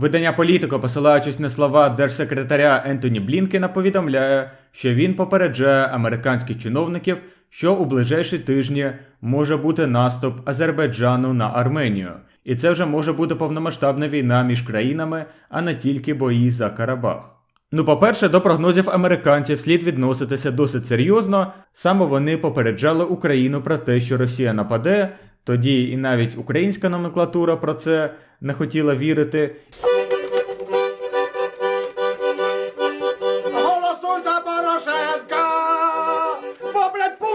Видання Політико, посилаючись на слова держсекретаря Ентоні Блінкена, повідомляє, що він попереджає американських чиновників, що у ближайші тижні може бути наступ Азербайджану на Арменію, і це вже може бути повномасштабна війна між країнами, а не тільки бої за Карабах. Ну, по-перше, до прогнозів американців слід відноситися досить серйозно. Саме вони попереджали Україну про те, що Росія нападе. Тоді і навіть українська номенклатура про це не хотіла вірити.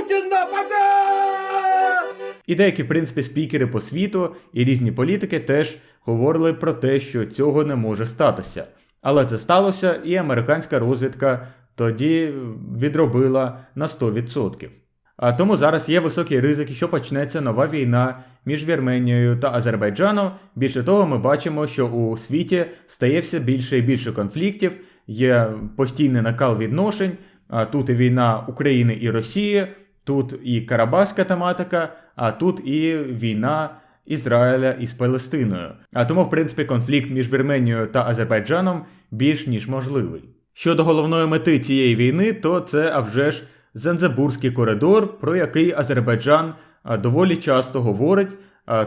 Путін нападе! І деякі, в принципі, спікери по світу і різні політики теж говорили про те, що цього не може статися. Але це сталося, і американська розвідка тоді відробила на 100%. А тому зараз є високі ризики, що почнеться нова війна між Вірменією та Азербайджаном. Більше того, ми бачимо, що у світі стає все більше і більше конфліктів, є постійний накал відношень. А тут і війна України і Росії, тут і Карабахська тематика, а тут і війна Ізраїля із Палестиною. А тому, в принципі, конфлікт між Вірменією та Азербайджаном більш ніж можливий. Щодо головної мети цієї війни, то це а вже ж Занзебурський коридор, про який Азербайджан доволі часто говорить.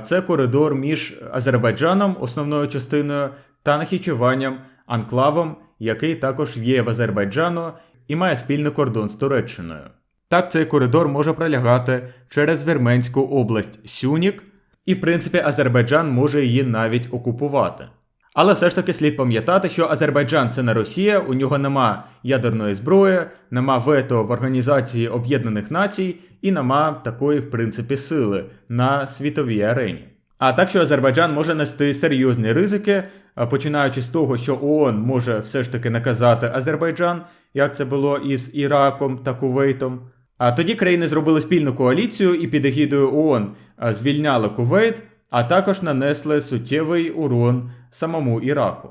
Це коридор між Азербайджаном, основною частиною, та Нахічуванням, анклавом, який також є в Азербайджану і має спільний кордон з Туреччиною. Так, цей коридор може пролягати через Вірменську область Сюнік, і в принципі Азербайджан може її навіть окупувати. Але все ж таки слід пам'ятати, що Азербайджан це не Росія, у нього нема ядерної зброї, нема вето в Організації Об'єднаних Націй і нема такої, в принципі, сили на світовій арені. А так що Азербайджан може нести серйозні ризики, починаючи з того, що ООН може все ж таки наказати Азербайджан, як це було із Іраком та Кувейтом. А тоді країни зробили спільну коаліцію і під егідою ООН звільняли Кувейт, а також нанесли суттєвий урон самому Іраку.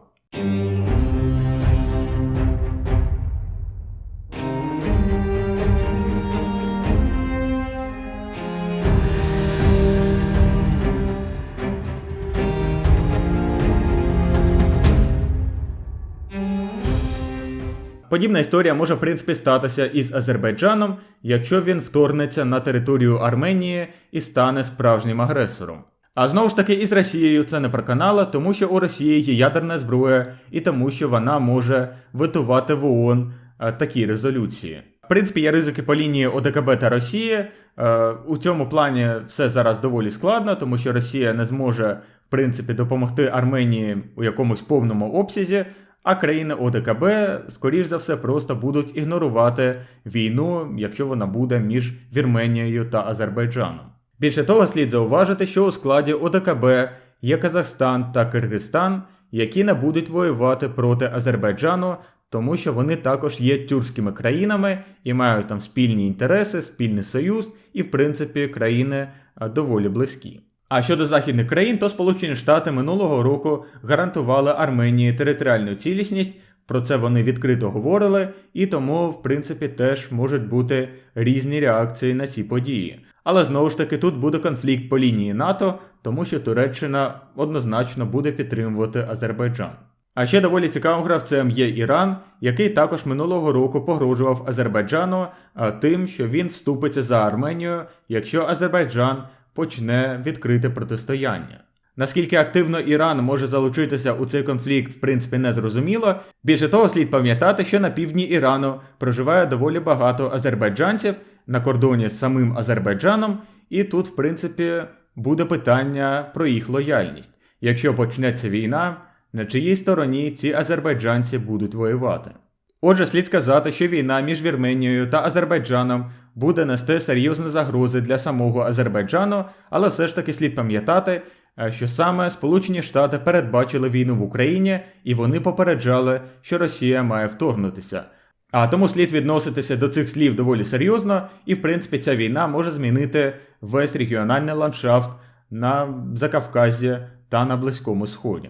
Подібна історія може в принципі статися із Азербайджаном, якщо він вторгнеться на територію Арменії і стане справжнім агресором. А знову ж таки, із Росією це не проканало, тому що у Росії є ядерна зброя і тому, що вона може витувати в ООН е, такі резолюції. В принципі, є ризики по лінії ОДКБ та Росії. Е, У цьому плані все зараз доволі складно, тому що Росія не зможе в принципі допомогти Арменії у якомусь повному обсязі. А країни ОДКБ, скоріш за все, просто будуть ігнорувати війну, якщо вона буде між Вірменією та Азербайджаном. Більше того, слід зауважити, що у складі ОДКБ є Казахстан та Киргизстан, які не будуть воювати проти Азербайджану, тому що вони також є тюркськими країнами і мають там спільні інтереси, спільний союз, і, в принципі, країни доволі близькі. А щодо західних країн, то Сполучені Штати минулого року гарантували Арменії територіальну цілісність. Про це вони відкрито говорили, і тому, в принципі, теж можуть бути різні реакції на ці події. Але знову ж таки, тут буде конфлікт по лінії НАТО, тому що Туреччина однозначно буде підтримувати Азербайджан. А ще доволі цікавим гравцем є Іран, який також минулого року погрожував Азербайджану тим, що він вступиться за Арменію, якщо Азербайджан почне відкрите протистояння. Наскільки активно Іран може залучитися у цей конфлікт, в принципі, не зрозуміло. Більше того, слід пам'ятати, що на півдні Ірану проживає доволі багато азербайджанців на кордоні з самим Азербайджаном, і тут, в принципі, буде питання про їх лояльність. Якщо почнеться війна, на чиїй стороні ці азербайджанці будуть воювати. Отже, слід сказати, що війна між Вірменією та Азербайджаном буде нести серйозні загрози для самого Азербайджану, але все ж таки слід пам'ятати, е, що саме Сполучені Штати передбачили війну в Україні і вони попереджали, що Росія має вторгнутися. А тому слід відноситися до цих слів доволі серйозно, і в принципі ця війна може змінити весь регіональний ландшафт на Закавказі та на Близькому Сході.